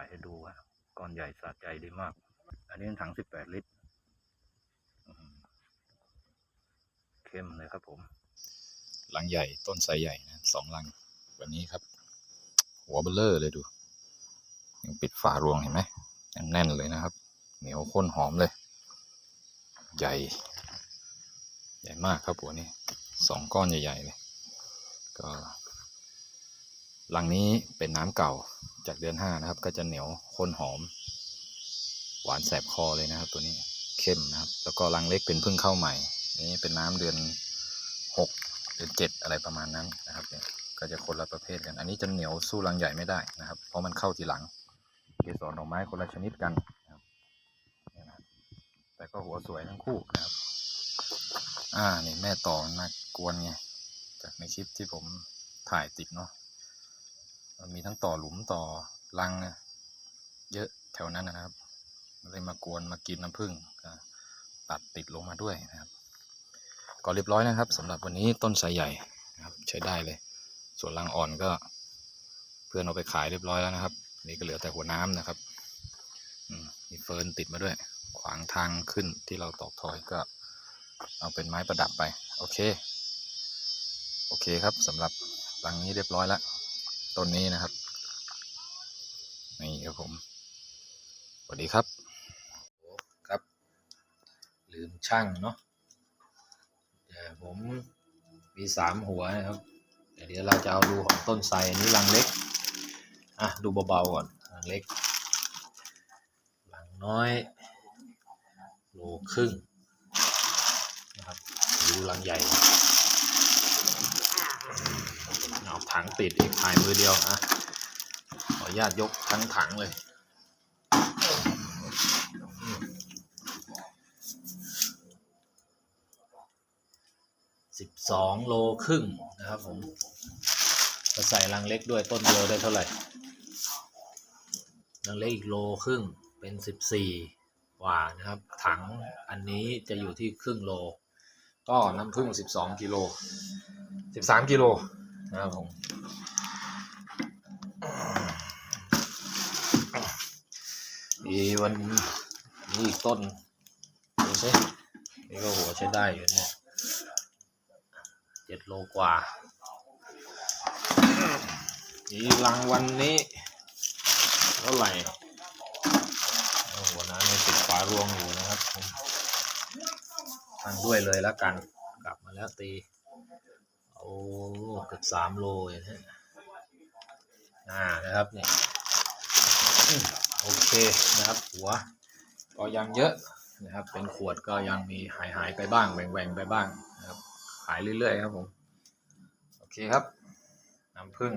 ายให้ดูว่าก้อนใหญ่สะใจดีมาก อันนี้ถังสิบแปดลิตรเข้มเลยครับผมลังใหญ่ต้นไทรใหญ่นะสองลังแบบนี้ครับ หัวเบลเลอร์เลยดูยังปิดฝารวงเห็นไหมแน่นเลยนะครับ เหนียวข้นหอมเลย ใหญ่ ใหญ่มากครับหัวนี้สองก้อนใหญ่ๆเลยก็ลังนี้เป็นน้ำเก่า จากเดือนห้านะครับ ก็จะเหนียวข้นหอม หวานแสบคอเลยนะครับ ตัวนี้เข้มนะครับ แล้วก็ลังเล็กเป็นเพิ่งเข้าใหม่ นี่เป็นน้ำเดือนหกเดือนเจ็ดอะไรประมาณนั้นนะครับเนี่ยก็จะคนละประเภทกัน อันนี้จะเหนียวสู้ลังใหญ่ไม่ได้นะครับ เพราะมันเข้าทีหลังเกสรดอกไม้คนละชนิดกันนะครับแต่ก็หัวสวยทั้งคู่นะครับ อ่า นี่แม่ต่อมากวนไง จากในคลิปที่ผมถ่ายติดเนาะ มีทั้งต่อหลุมต่อรังเยอะแถวนั้นนะครับเลยมากวนมากินน้ำผึ้งตัดติดลงมาด้วยนะครับก็เรียบร้อยนะครับสำหรับวันนี้ต้นไทรใหญ่นะครับใช้ได้เลย ส่วนรังอ่อนก็เพื่อนเอาไปขายเรียบร้อยแล้วนะครับ นี่ก็เหลือแต่หัวน้ำนะครับมมีเฟิร์นติดมาด้วย ขวางทางขึ้นที่เราตอกทอยก็เอาเป็นไม้ประดับไป โอเค โอเคครับสำหรับรังนี้เรียบร้อยแล้ว ต้นนี้นะครับ นี่ครับผม สวัสดีครับ ครับ ลืมช่างเนาะแต่ผมมีสามหัวนะครับ เดี๋ยวเราจะเอาดูของต้นไทรอันนี้รังเล็ก อะ ดูเบาๆก่อนรังเล็กรังน้อยโลครึ่งนะครับดูลังใหญ่ เอาถังปิดอีกถ่ายมือเดียวอะขออนุญาตยกทั้งถังเลยสิบสองโลครึ่งนะครับผมจะใส่ลังเล็กด้วยต้นเดียวได้เท่าไหร่ลังเล็กอีกโลครึ่งเป็นสิบสี่กว่านะครับ ถังอันนี้จะอยู่ที่ครึ่งโล ก็น้ำผึ้งสิบสองกิโลสิบสามกิโลนะครับผม อีวันนี้อีกต้นดูสินี่ก็หัวใช้ได้อยู่เนี่ยเจ็ดโลกว่าอีรังวันนี้เท่าไหร่โอ้โหน้ำยังติดฝารวงอยู่นะครับผมทางด้วยเลยแล้วกัน กลับมาแล้วตีโอ้เกือบสามโลเลยนะอ่านะครับเนี่ย โอเคนะครับ หัวก็ยังเยอะนะครับ เป็นขวดก็ยังมีหายหายไปบ้างแหว่งแหว่งไปบ้างนะครับ หายเรื่อยๆครับผม โอเคครับ น้ำผึ้ง